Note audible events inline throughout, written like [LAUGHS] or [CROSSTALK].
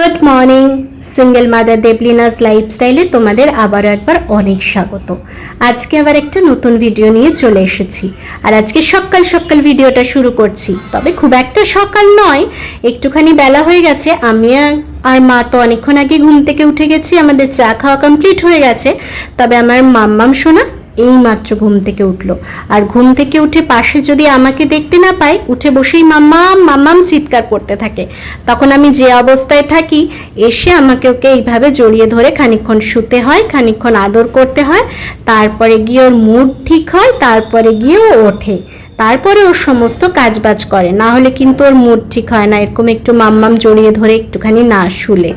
Good morning single mother Deblina's লাইফস্টাইলে তোমাদের আবারও একবার অনেক স্বাগত। আজকে আবার একটা নতুন ভিডিও নিয়ে চলে এসেছি। আর আজকে সকাল সকাল ভিডিওটা শুরু করছি। তবে খুব একটা সকাল নয়, একটুখানি বেলা হয়ে গেছে। আমি আর- আর মা তো অনেকক্ষণ আগে ঘুম থেকে উঠে গেছি, আমাদের চা খাওয়া কমপ্লিট হয়ে গেছে। তবে আমার মাম্মাম শোনা এই মাত্র ঘুম থেকে উঠল। আর ঘুম থেকে উঠে পাশে যদি আমাকে দেখতে না পাই উঠে বসেই মাম্মাম মাম্মাম চিৎকার করতে থাকে। তখন আমি যে অবস্থায় থাকি, এসে আমাকে ওকে এইভাবে জড়িয়ে ধরে খানিক্ষণ শুতে হয় খানিক্ষণ আদর করতে হয়। তারপরে গিয়ে ওর মুড ঠিক হয়, তারপরে গিয়ে ও ওঠে। তারপরে ওর সমস্ত কাজবাজ করে। না হলে কিন্তু ওর মুড ঠিক হয় না। এরকম একটু মাম্মাম জড়িয়ে ধরে একটুখানি না শুলে।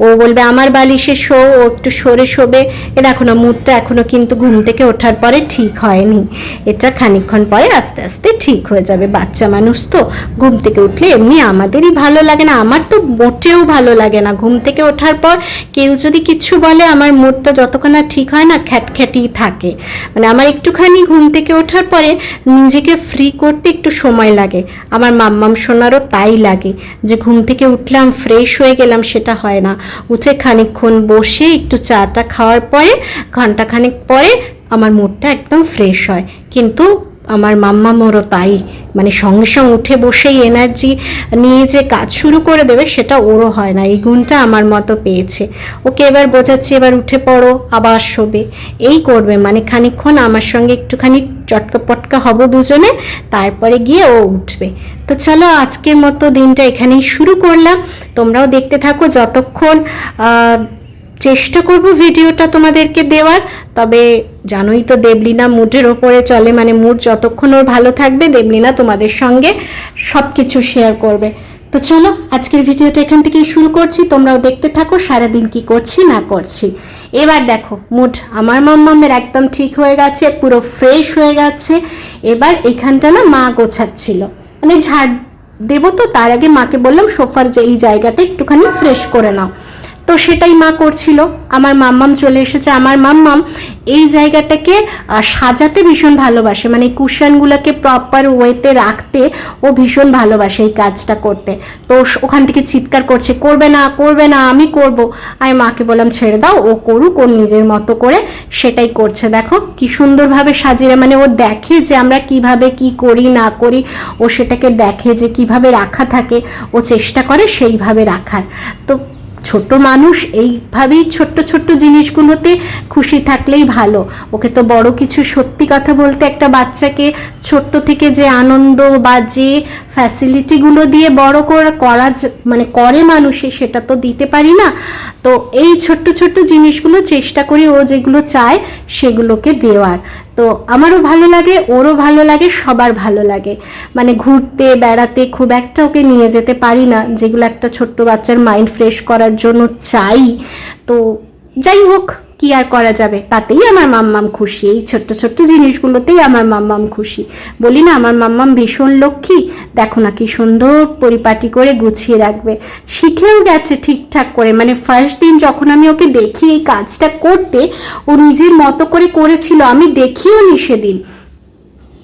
ও বলবে, আমার বালিশে শো, ও একটু সরে শোবে। এর এখনও মুডটা এখনও কিন্তু ঘুম থেকে ওঠার পরে ঠিক হয়নি। এটা খানিকক্ষণ পরে আস্তে আস্তে ঠিক হয়ে যাবে। বাচ্চা মানুষ তো, ঘুম থেকে উঠলে এমনি আমাদেরই ভালো লাগে না। আমার তো মোটেও ভালো লাগে না। ঘুম থেকে ওঠার পর কেউ যদি কিছু বলে, আমার মুডটা যতক্ষণ না ঠিক হয় না, খ্যাটখ্যাটি থাকে। মানে আমার একটুখানি ঘুম থেকে ওঠার পরে নিজেকে ফ্রি করতে একটু সময় লাগে। আমার মাম্মাম শোনারও তাই লাগে। যে ঘুম থেকে উঠলাম ফ্রেশ হয়ে গেলাম, সেটা হয় না। উঠে খানিকক্ষণ বসে একটু চাটা খাওয়ার পরে, ঘন্টাখানেক পরে আমার মুডটা একদম ফ্রেশ হয়। কিন্তু আমার মাম্মা মোরও তাই। মানে সঙ্গে সঙ্গে উঠে বসেই এনার্জি নিয়ে যে কাজ শুরু করে দেবে সেটা ওরও হয় না। এই গুণটা আমার মতো পেয়েছে। ওকে এবার বোঝাচ্ছি, এবার উঠে পড়ো, আবার শোবে। এই করবে মানে খানিকক্ষণ আমার সঙ্গে একটুখানি চটকা পটকা হব দুজনে, তারপরে গিয়ে ও উঠবে। তো চলো, আজকের মতো দিনটা এখানেই শুরু করলাম। তোমরাও দেখতে থাকো যতক্ষণ চেষ্টা করব ভিডিওটা তোমাদেরকে দেওয়ার, তবে জানোই তো দেবলিনা মুডের ওপরে চলে মানে মুড যতক্ষণ ওর ভালো থাকবে, দেবলিনা তোমাদের সঙ্গে সব কিছু শেয়ার করবে। তো চলো, আজকের ভিডিওটা এখান থেকেই শুরু করছি, তোমরাও দেখতে থাকো সারাদিন কি করছি, না করছি। এবার দেখো, মুড আমার মাম্মামের একদম ঠিক হয়ে গেছে, পুরো ফ্রেশ হয়ে গেছে। এবার এখানটা না মা গোছাচ্ছিল। মানে ঝাড় দেবো তো, তার আগে মাকে বললাম, সোফার যে এই জায়গাটা একটুখানি ফ্রেশ করে নাও। তো সেটাই মা করছিল। আমার মাম্মাম চলে এসেছে। আমার মাম্মাম এই জায়গাটাকে সাজাতে ভীষণ ভালোবাসে। মানে কুশনগুলোকে প্রপার ওয়েতে রাখতে ও ভীষণ ভালোবাসে এই কাজটা করতে। তো ওখান থেকে চিৎকার করছে, করবে না করবে না, আমি করব। আমি মাকে বললাম, ছেড়ে দাও, ও করুক, ও নিজের মতো করে সেটাই করছে। দেখো কি সুন্দরভাবে সাজিয়ে মানে ও দেখে যে আমরা কীভাবে কি করি, না করি, ও সেটাকে দেখে যে কীভাবে রাখা থাকে, ও চেষ্টা করে সেইভাবে রাখার। তো ছোট মানুষ, এইভাবেই ছোট্ট ছোট্ট জিনিসগুলোতে খুশি থাকলেই ভালো। ওকে তো বড় কিছু সত্যি কথা বলতে একটা বাচ্চাকে ছোট্ট থেকে যে আনন্দ বা যে ফ্যাসিলিটিগুলো দিয়ে বড় করে মানে করে মানুষে সেটা তো দিতে পারি না। তো এই ছোট্ট ছোট্ট জিনিসগুলো চেষ্টা করি ও যেগুলো চায় সেগুলোকে দেওয়ার। তো আমারও ভালো লাগে, ওরও ভালো লাগে, সবার ভালো লাগে। মানে ঘুরতে, বেড়াতে খুব একটা ওকে নিয়ে যেতে পারি না, যেগুলো একটা ছোট্ট বাচ্চার মাইন্ড ফ্রেশ করার জন্য চাই। তো যাই হোক কি আর করা যাবে? তাতেই আমার মাম্মাম খুশি। এই ছোট্ট ছোট্ট জিনিসগুলোতেই আমার মাম্মাম খুশি। বলি না, আমার মাম্মাম ভীষণ লক্ষ্মী। দেখো না কি সুন্দর পরিপাটি করে গুছিয়ে রাখবে। শিখেও গেছে ঠিকঠাক করে। মানে ফার্স্ট দিন যখন আমি ওকে দেখি এই কাজটা করতে, ও নিজের মতো করে করেছিল, আমি দেখিও নি সেদিন।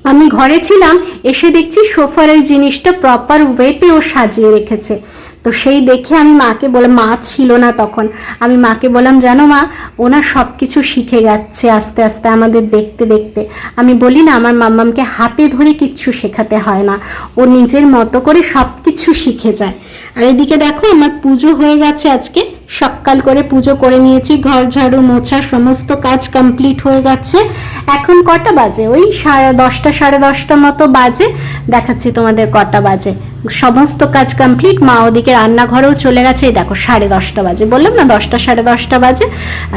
আমি ঘরে ছিলাম, এসে দেখছি সোফার জিনিসটা প্রপার ওয়েতে ও সাজিয়ে রেখেছে। তো সেই দেখে আমি মাকে বলে মা ছিল না তখন। আমি মাকে বললাম, জানো মা ওনা সব কিছু শিখে যাচ্ছে আস্তে আস্তে আমাদের দেখতে দেখতে। আমি বলি, না, আমার মাম্মামকে হাতে ধরে কিচ্ছু শেখাতে হয় না। ও নিজের মতো করে সব কিছু শিখে যায়। আর এদিকে দেখো, আমার পুজো হয়ে গেছে আজকে। সকাল করে পুজো করে নিয়েছি, ঘর ঝাড়ু মোছা, সমস্ত কাজ কমপ্লিট হয়ে গেছে। এখন কটা বাজে? ওই সাড়ে দশটা সাড়ে দশটা মতো বাজে। দেখাচ্ছি তোমাদের কটা বাজে। সমস্ত কাজ কমপ্লিট মা ওদিকে রান্নাঘরেও চলে গেছে। এই দেখো, সাড়ে দশটা বাজে। বললাম না, দশটা, সাড়ে দশটা বাজে।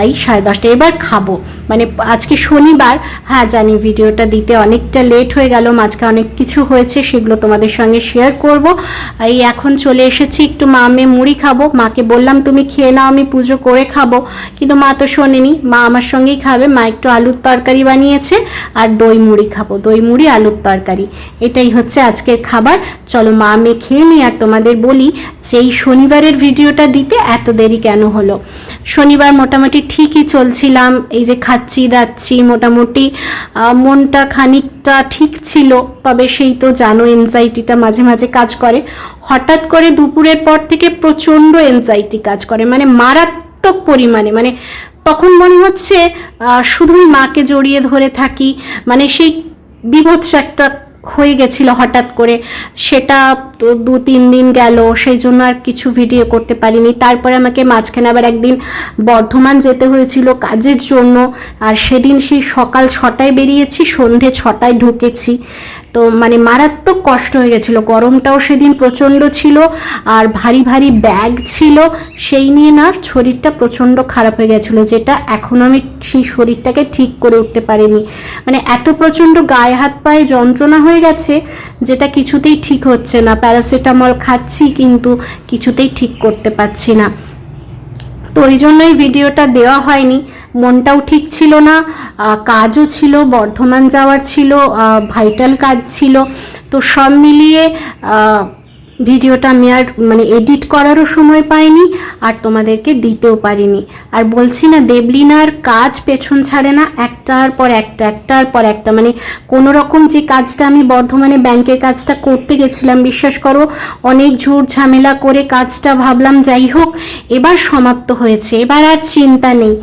এই সাড়ে দশটা। এবার খাব। মানে আজকে শনিবার। হ্যাঁ জানি ভিডিওটা দিতে অনেকটা লেট হয়ে গেল। মাঝকে অনেক কিছু হয়েছে, সেগুলো তোমাদের সঙ্গে শেয়ার করব। এই এখন চলে এসেছি, একটু মা মেয়ে মুড়ি খাব। মাকে বললাম, তুমি খেয়ে নাও, আমি পুজো করে খাব। কিন্তু মা তো শোনেনি। মা আমার সঙ্গেই খাবে। মা একটু আলুর তরকারি বানিয়েছে, আর দই মুড়ি খাব। দই মুড়ি, আলুর তরকারি। এটাই হচ্ছে আজকের খাবার। চলো মা মেয়ে খেয়ে নিই আর তোমাদের বলি যে এই শনিবারের ভিডিওটা দিতে এত দেরি কেন হলো? শনিবার মোটামুটি ঠিকই চলছিলাম, এই যে খাচ্ছি দাচ্ছি মোটামুটি মনটা খানিকটা ঠিক ছিল, তবে সেই তো জানো এনজাইটিটা মাঝে মাঝে কাজ করে। হঠাৎ করে দুপুরের পর থেকে প্রচণ্ড এনজাইটি কাজ করে মানে মারাত্মক পরিমাণে মানে তখন মনে হচ্ছে শুধুই মাকে জড়িয়ে ধরে থাকি মানে সেই বিভৎস একটা হয়ে গেছিল হঠাৎ করে। সেটা তো দু, তিন দিন গেল, সেই জন্য আর কিছু ভিডিও করতে পারিনি। তারপরে আমাকে মাঝখানে আবার একদিন বর্ধমান যেতে হয়েছিল কাজের জন্য। আর সেদিন সেই সকাল ছটায় বেরিয়েছি, সন্ধে ছটায় ঢুকেছি। তো মানে মারাত্মক কষ্ট হয়ে গেছিল। গরমটাও সেদিন প্রচণ্ড ছিল আর ভারী ভারী ব্যাগ ছিল। সেই নিয়ে না শরীরটা প্রচণ্ড খারাপ হয়ে গেছিল, যেটা এখনও আমি সেই শরীরটাকে ঠিক করে উঠতে পারিনি। মানে এত প্রচণ্ড গায়ে হাত পায়ে যন্ত্রণা হয়ে গেছে যেটা কিছুতেই ঠিক হচ্ছে না। প্যারাসিটামল খাচ্ছি কিন্তু কিছুতেই ঠিক করতে পারছি না। তো ওই জন্যই ভিডিওটা দেওয়া হয়নি। মনটাও ঠিক ছিল না কাজও ছিল, বর্ধমান যাওয়ার ছিল ভাইটাল কাজ ছিল। তো সব মিলিয়ে ভিডিওটা আমি আর মানে এডিট করারও সময় পাইনি আর তোমাদেরকে দিতেও পারিনি। আর বলছি না, দেবলিনার কাজ পেছন ছাড়ে না, একটার পর একটা, একটার পর একটা। মানে কোনো রকম যে কাজটা আমি বর্ধমানে ব্যাংকের কাজটা করতে গেছিলাম, বিশ্বাস করো, অনেক ঝুট ঝামেলা করে কাজটা ভাবলাম, যাই হোক, এবার সমাপ্ত হয়েছে। এবার আর চিন্তা নেই।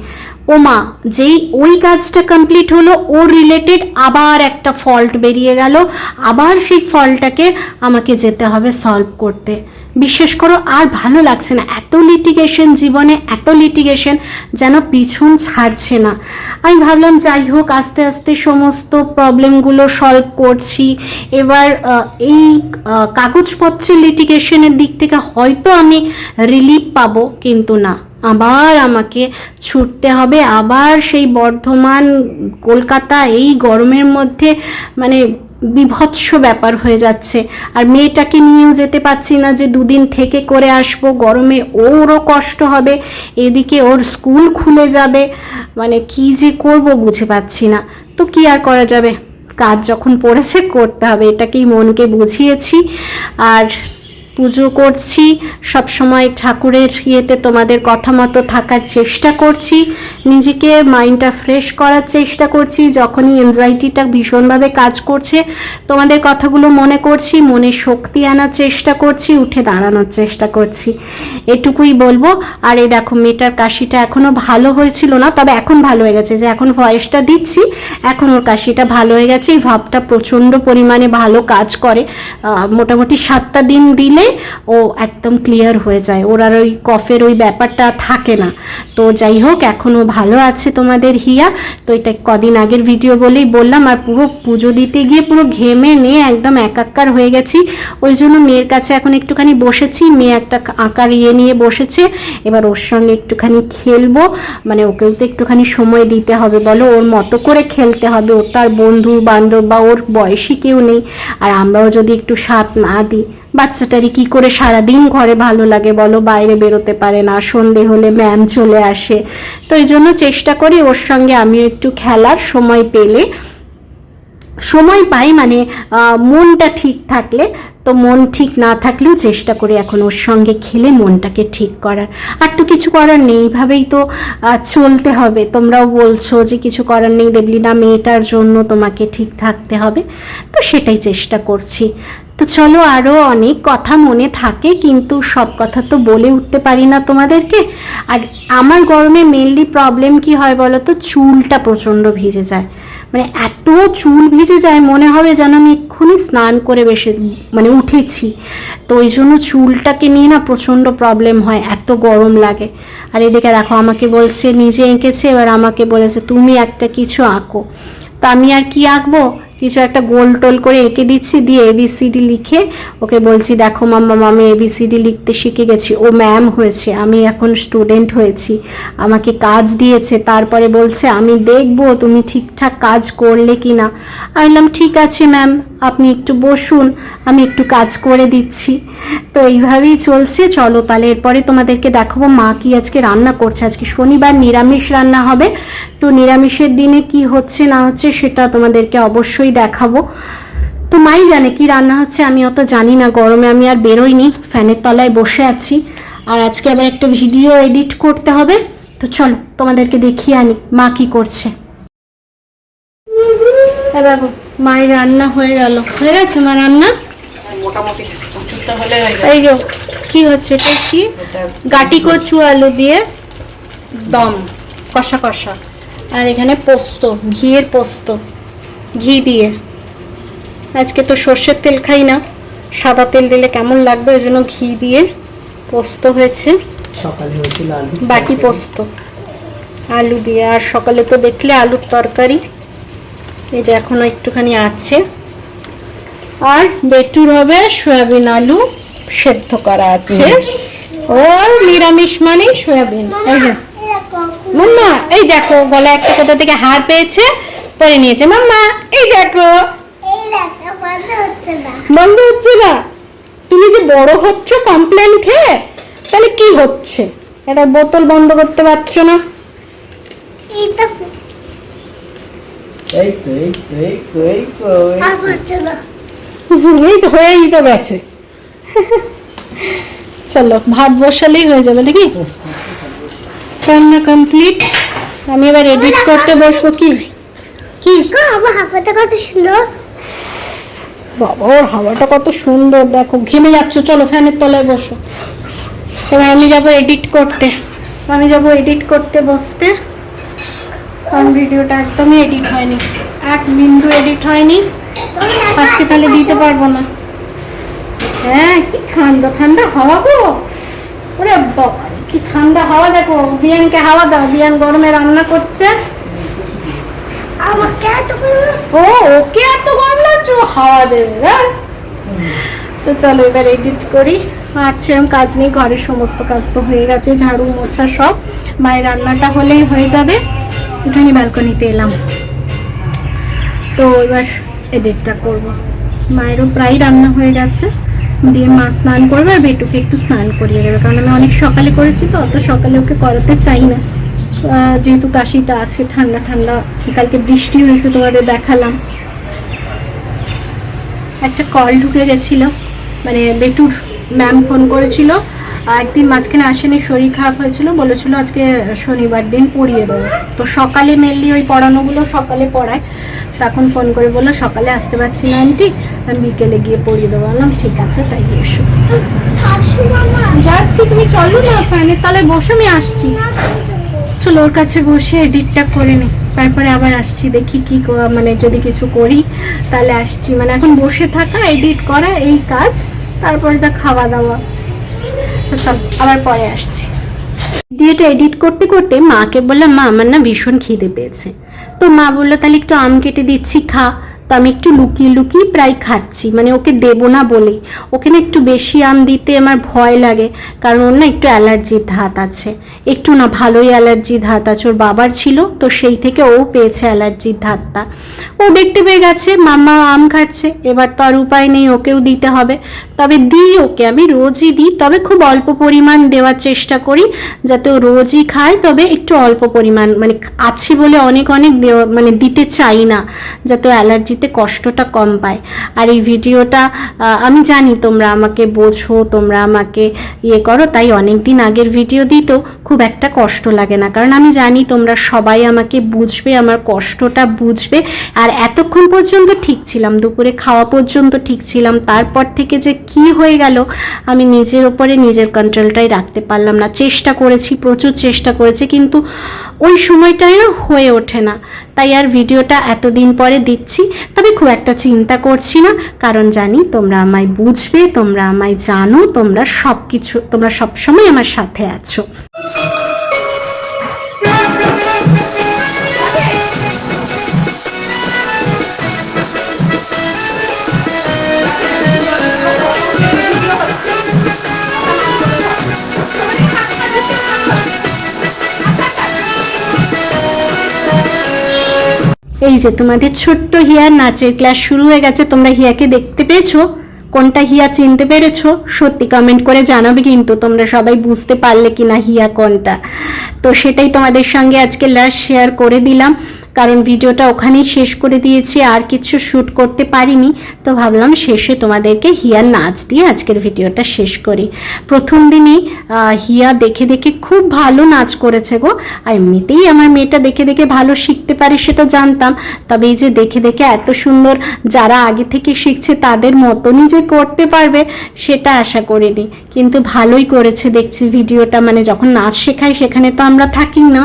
ওমা, যেই ওই কাজটা কমপ্লিট হলো, ওর রিলেটেড আবার একটা ফল্ট বেরিয়ে গেল। আবার সেই ফল্টটাকে আমাকে যেতে হবে সলভ করতে। বিশ্বাস করো, আর ভালো লাগছে না। এত লিটিগেশন জীবনে, এত লিটিগেশন যেন পিছন ছাড়ছে না। আমি ভাবলাম, যাই হোক, আস্তে আস্তে সমস্ত প্রবলেমগুলো সলভ করছি। এবার এই কাগজপত্রের লিটিগেশনের দিক থেকে হয়তো আমি রিলিফ পাবো, কিন্তু না। আবার আমাকে ছুটতে হবে। আবার সেই বর্ধমান, কলকাতা এই গরমের মধ্যে মানে বিভৎস ব্যাপার হয়ে যাচ্ছে। আর মেয়েটাকে নিয়েও যেতে পারছি না যে দুদিন থেকে করে আসব। গরমে ওরও কষ্ট হবে, এদিকে ওর স্কুল খুলে যাবে। মানে কি যে করব বুঝে পাচ্ছি না। তো কি আর করা যাবে? কাজ যখন পড়েছে, করতে হবে। এটাকেই মনকে বুঝিয়েছি। আর পুজো করছি সব সময় ঠাকুরের ইয়েতে তোমাদের কথা মতো থাকার চেষ্টা করছি, নিজেকে মাইন্ডটা ফ্রেশ করার চেষ্টা করছি, যখনই এনজাইটিটা ভীষণভাবে কাজ করছে, তোমাদের কথাগুলো মনে করছি, মনে শক্তি আনার চেষ্টা করছি, উঠে দাঁড়ানোর চেষ্টা করছি। এটুকুই বলব, আর এই দেখো মেয়েটার কাশিটা এখনও ভালো হয়েছিল না, তবে এখন ভালো হয়ে গেছে, যে এখন ভয়েসটা দিচ্ছি, এখন ওর কাশিটা ভালো হয়ে গেছে, এই ভাবটা প্রচণ্ড পরিমাণে ভালো কাজ করে মোটামুটি সাতটা দিন দিলে ও একদম ক্লিয়ার হয়ে যায়। ওর আর ওই কফের ওই ব্যাপারটা থাকে না। তো যাই হোক এখনও ভালো আছে তোমাদের হিয়া। তো এটা কদিন আগের ভিডিও বলেই বললাম, আর পুরো পুজো দিতে গিয়ে পুরো ঘেমে নিয়ে একদম একাকার হয়ে গেছি। ওই জন্য মেয়ের কাছে এখন একটুখানি বসেছি। মেয়ে একটা আঁকার ইয়ে নিয়ে বসেছে। এবার ওর সঙ্গে একটুখানি খেলব। মানে ওকেও তো একটুখানি সময় দিতে হবে। বলো, ওর মতো করে খেলতে হবে। ওর তার বন্ধু বান্ধব বা ওর বয়সী কেউ নেই। আর আমরাও যদি একটু সাথ না দিই বাচ্চাটারই কি করে সারাদিন ঘরে ভালো লাগে বলো? বাইরে বেরোতে পারে না, সন্ধে হলে ম্যাম চলে আসে। তো এই জন্য চেষ্টা করি ওর সঙ্গে আমিও একটু খেলার সময় পেলে সময় পাই মানে মনটা ঠিক থাকলে, তো মন ঠিক না থাকলেও চেষ্টা করি এখন ওর সঙ্গে খেলে মনটাকে ঠিক করার। আর তো কিছু করার নেই, এইভাবেই তো চলতে হবে। তোমরাও বলছো যে কিছু করার নেই, দেবলিনা, মেয়েটার জন্য তোমাকে ঠিক থাকতে হবে। তো সেটাই চেষ্টা করছি। তো চলো আরও অনেক কথা মনে থাকে, কিন্তু সব কথা তো বলে উঠতে পারি না তোমাদেরকে। আর আমার গরমে মেনলি প্রবলেম কি হয় বলো তো? চুলটা প্রচণ্ড ভিজে যায়। মানে এত চুল ভিজে যায়, মনে হবে যেন আমি এক্ষুনি স্নান করে বেসে মানে উঠেছি। তো ওই জন্য চুলটাকে নিয়ে না প্রচণ্ড প্রবলেম হয়, এত গরম লাগে। আর এদিকে দেখো, আমাকে বলছে, নিজে এঁকেছে, এবার আমাকে বলেছে, তুমি একটা কিছু আঁকো। তা আমি আর কি আঁকবো? কিছু একটা গোল টোল করে এঁকে দিচ্ছি, দিয়ে এবিসিডি লিখে ওকে বলছি, দেখো মাম্মা আমি এবিসিডি লিখতে শিখে গেছি। ও ম্যাম হয়েছে, আমি এখন স্টুডেন্ট হয়েছি। আমাকে কাজ দিয়েছে, তারপরে বলছে, আমি দেখব তুমি ঠিকঠাক কাজ করলে কি না আমি বললাম, ঠিক আছে ম্যাম আপনি একটু বসুন, আমি একটু কাজ করে দিচ্ছি। তো এইভাবেই চলছে, চলো তাহলে এরপরে তোমাদেরকে দেখাবো মা কি আজকে রান্না করছে। আজকে শনিবার নিরামিষ রান্না হবে। তো নিরামিষের দিনে কি হচ্ছে, না হচ্ছে সেটা তোমাদেরকে অবশ্যই দেখাবো। তো মাই জানে কি রান্না হচ্ছে, আমি অত জানি না, গরমে আমি আর বেরোইনি, ফ্যানের তলায় বসে আছি। আর আজকে আবার একটা ভিডিও এডিট করতে হবে। তো চলো তোমাদেরকে দেখিয়ে আনি মা কি করছে। মায়ের রান্না হয়ে গেল। হয়ে গেছে মা রান্না? মোটামুটি হলে এই যে কি হচ্ছে এটা? কি? গাটি কচু আলু দিয়ে দম কষা কষা। আর এখানে পোস্ত ঘিয়ের পোস্ত ঘি দিয়ে। আজকে তো সর্ষের তেল খাই না। সাদা তেল দিলে কেমন লাগবে? ওই জন্য ঘি দিয়ে পোস্ত হয়েছে। সকালে হয়েছিল আলু। বাটি পোস্ত। আলু দিয়ে। আর সকালে তো দেখলে আলুর তরকারি। এই যে এখনও একটুখানি আছে। আর বেটুর হবে সয়াবিন আলু সেদ্ধ করা আছে। ও নিরামিষ মানে সয়াবিন। এই যে। মাম্মা এই দেখো গলায় একটা কোথা থেকে হার পেয়েছে পরে নিয়েছে। মাম্মা এই দেখো। বন্ধ হচ্ছে না। তুমি যে বড় হচ্ছ কমপ্লেন খেয়ে তাহলে কি হচ্ছে? একটা বোতল বন্ধ করতে পারছ না? এই তো এই তো এই তো এই তো এই [LAUGHS] তো। হয়েই তো গেছে। [LAUGHS] চলো ভাত বসালেই হয়ে যাবে নাকি? রান্না কমপ্লিট আমি এবার এডিট করতে বসবো কি? কি বাবা ওর হাওয়াটা কত সুন্দর দেখো। ঘেমে যাচ্ছ চলো ফ্যানের তলায় বসো। এবার আমি যাব এডিট করতে। আমি যাব এডিট করতে বসতে। কারণ ভিডিওটা একদমই এডিট হয়নি। এক বিন্দু এডিট হয়নি। আজকে তাহলে দিতে পারব না। হ্যাঁ কি ঠান্ডা ঠান্ডা হাওয়া গো। ওরে বাবা কি ঠান্ডা হাওয়া দেখো। বিয়ানকে হাওয়া দাও। দিয়ান গরমে রান্না করছে। ও ওকে এত গরম লাগছে? হাওয়া দেবে তো চলো এবার এডিট করি। আর সেরকম কাজ নেই ঘরের সমস্ত কাজ তো হয়ে গেছে ঝাড়ু মোছা সব। মায়ের রান্নাটা হলেই হয়ে যাবে। এখানে ব্যালকনিতে এলাম। তো এবার এডিটটা করব। মায়েরও প্রায় রান্না হয়ে গেছে। দিয়ে মা স্নান করবে আর বেটুকে একটু স্নান করিয়ে দেবে। কারণ আমি অনেক সকালে করেছি তো, অত সকালে ওকে করাতে চাই না। যেহেতু কাশিটা আছে, ঠান্ডা ঠান্ডা, কালকে বৃষ্টি হয়েছে তোমাদের দেখালাম। একটা কল ঢুকে গেছিল। মানে বেটুর ম্যাম ফোন করেছিল। একদিন মাঝখানে আসেনি, শরীর খারাপ হয়েছিল, বলেছিল আজকে শনিবার দিন পড়িয়ে দেবো। তো সকালে মেনলি ওই পড়ানোগুলো সকালে পড়ায়। তখন ফোন করে বলল, সকালে আসতে পারছি না আন্টি আমি বিকেলে গিয়ে পড়িয়ে দেবো। বললাম, ঠিক আছে, তাই এসো। যাচ্ছি, তুমি চলো না ফ্যানের তলায় বসো, আমি আসছি। চলো, ওর কাছে বসে এডিটটা করে নি। তারপরে আবার আসছি, দেখি কি মানে যদি কিছু করি, তাহলে আসছি। মানে এখন বসে থাকা এডিট করা, এই কাজ। তারপরে তা খাওয়া দাওয়া। চল আবার পরে আসছি। ভিডিওটা এডিট করতে করতে মাকে বললাম, মা, আমার না ভীষণ খিদে পেয়েছে। তো মা বলল, তাহলে একটু আম কেটে দিচ্ছি, খা। তো আমি একটু লুকিয়ে লুকিয়ে প্রায় খাচ্ছি। মানে ওকে দেবো না বলেই ওকে না একটু বেশি আম দিতে আমার ভয় লাগে। কারণ ওর না একটু অ্যালার্জির ধাত আছে। একটু না ভালোই অ্যালার্জির ধাত আছে। ওর বাবার ছিল, তো সেই থেকে ও পেয়েছে অ্যালার্জির ধাতটা। ও দেখতে পেয়ে গেছে মামা আম খাচ্ছে। এবার তো আর উপায় নেই, ওকেও দিতে হবে। তবে দিই ওকে, আমি রোজই দিই। তবে খুব অল্প পরিমাণ দেওয়ার চেষ্টা করি, যাতে ও রোজই খায়। তবে একটু অল্প পরিমাণ মানে আছে বলে অনেক অনেক দেওয়া মানে দিতে চাই না, যাতে অ্যালার্জিতে কষ্টটা কম পায়। আর এই ভিডিওটা আমি জানি তোমরা আমাকে বোঝো, তোমরা আমাকে ইয়ে করো, তাই অনেক দিন আগের ভিডিও দিত। খুব একটা কষ্ট লাগে না। কারণ আমি জানি তোমরা সবাই আমাকে বুঝবে, আমার কষ্টটা বুঝবে। আর এতক্ষণ পর্যন্ত ঠিক ছিলাম, দুপুরে খাওয়া পর্যন্ত ঠিক ছিলাম। তারপর থেকে যে কি হয়ে গেল, আমি নিজের ওপরে নিজের কন্ট্রোলটাই রাখতে পারলাম না। চেষ্টা করেছি, প্রচুর চেষ্টা করেছি, কিন্তু ওই সময়টাই না হয়ে ওঠে না। তাই আর ভিডিওটা এতদিন পরে দিচ্ছি, তবে খুব একটা চিন্তা করছি না। কারণ জানি তোমরা আমায় বুঝবে, তোমরা আমায় জানো, তোমরা সব কিছু তোমরা সবসময় আমার সাথে আছো। এই যে তোমাদের ছোট্ট হিয়ার নাচের ক্লাস শুরু হয়ে গেছে তোমরা হিয়াকে দেখতে পেয়েছ? কোনটা হিয়া চিনতে পেরেছ? সত্যি কমেন্ট করে জানাবে কিন্তু, তোমরা সবাই বুঝতে পারলে কিনা হিয়া কোনটা। তো সেটাই তোমাদের সঙ্গে আজকে লাস্ট শেয়ার করে দিলাম। কারণ ভিডিওটা ওখানেই শেষ করে দিয়েছি, আর কিছু শ্যুট করতে পারিনি। তো ভাবলাম শেষে তোমাদেরকে হিয়ার নাচ দিয়ে আজকের ভিডিওটা শেষ করি। প্রথম দিনই হিয়া দেখে দেখে খুব ভালো নাচ করেছে গো। আর এমনিতেই আমার মেয়েটা দেখে দেখে ভালো শিখতে পারে সেটা জানতাম। তবে এই যে দেখে দেখে এত সুন্দর যারা আগে থেকে শিখছে তাদের মতনই যে করতে পারবে সেটা আশা করিনি। কিন্তু ভালোই করেছে দেখছি ভিডিওটা। মানে যখন নাচ শেখায় সেখানে তো আমরা থাকি না।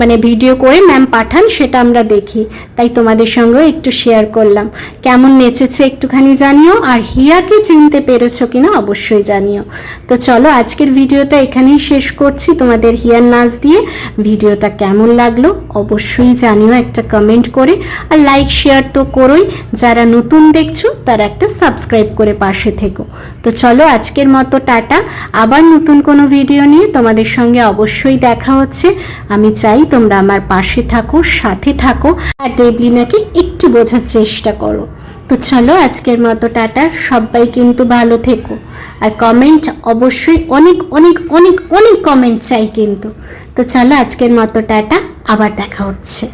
মানে ভিডিও করে ম্যাম পাঠান, সেটা আমরা দেখি। তাই তোমাদের সঙ্গেও একটু শেয়ার করলাম। কেমন নেচেছে একটুখানি জানিও, আর হিয়াকে চিনতে পেরেছ কিনা অবশ্যই জানিও। তো চলো আজকের ভিডিওটা এখানেই শেষ করছি তোমাদের হিয়ার নাচ দিয়ে। ভিডিওটা কেমন লাগল অবশ্যই জানিও একটা কমেন্ট করে। আর লাইক শেয়ার তো করোই। যারা নতুন দেখছ, তারা একটা সাবস্ক্রাইব করে পাশে থেকো। তো চলো আজকের মতো টাটা। আবার নতুন কোনো ভিডিও নিয়ে তোমাদের সঙ্গে অবশ্যই দেখা হচ্ছে। আমি চাই তোমরা আমার পাশে থাকো, সাথে থাকো আর দেবলিনাকে একটু বোঝার চেষ্টা করো। তো চলো আজকের মতো টাটা, সবাই কিন্তু ভালো থেকো। আর কমেন্ট অবশ্যই অনেক অনেক অনেক অনেক কমেন্ট চাই কিন্তু। তো চলো আজকের মতো টাটা, আবার দেখা হচ্ছে।